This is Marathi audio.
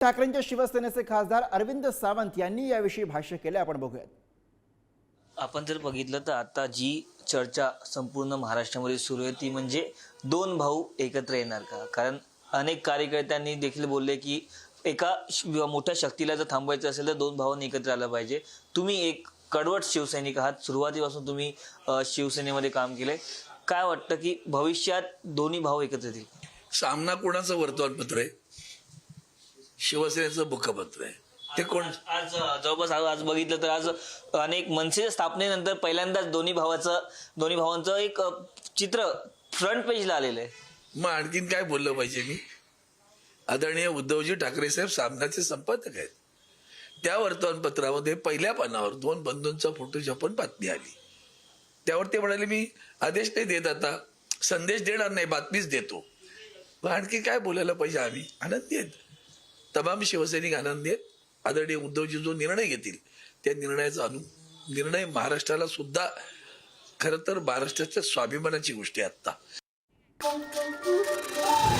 ठाकरेंच्या शिवसेनेचे खासदार अरविंद सावंत यांनी याविषयी भाष्य केले. आपण बघूयात. आपण जर बघितलं तर आता जी चर्चा संपूर्ण महाराष्ट्रामध्ये सुरू आहे ती म्हणजे दोन भाऊ एकत्र येणार का? कारण अनेक कार्यकर्त्यांनी देखील बोलले की एका मोठ्या शक्तीला जर थांबवायचं असेल तर दोन भावांनी एकत्र आलं पाहिजे. तुम्ही एक कडवट शिवसैनिक आहात. सुरुवातीपासून तुम्ही शिवसेनेमध्ये काम केलंय. काय वाटतं की भविष्यात दोन्ही भाऊ एकत्र येतील? सामना कोणाचं वर्तमानपत्र आहे? शिवसेनेचं मुखपत्र आहे. ते कोण? आज जवळपास आज आज बघितलं तर आज अनेक मनसेच्या स्थापनेनंतर पहिल्यांदाच दोन्ही भावाचं दोन्ही भावांचं एक चित्र फ्रंट पेजला आलेलं आहे. मग आणखीन काय बोललं पाहिजे मी? आदरणीय उद्धवजी ठाकरे साहेब सामनाचे संपादक आहेत. त्या वर्तमानपत्रामध्ये पहिल्या पानावर दोन बंधूंचा फोटो छापून बातमी आली. त्यावर ते म्हणाले मी आदेश नाही देत आता. संदेश देणार नाही बातमीच देतो. मग आणखी काय बोलायला पाहिजे आम्ही? आनंदी आहेत. तमाम शिवसैनिक आनंद आहेत आदरणीय उद्धवजी जो निर्णय घेतील त्या निर्णयाचा अनु निर्णय महाराष्ट्राला सुद्धा खर तर महाराष्ट्राच्या स्वाभिमानाची गोष्ट आहे आत्ता.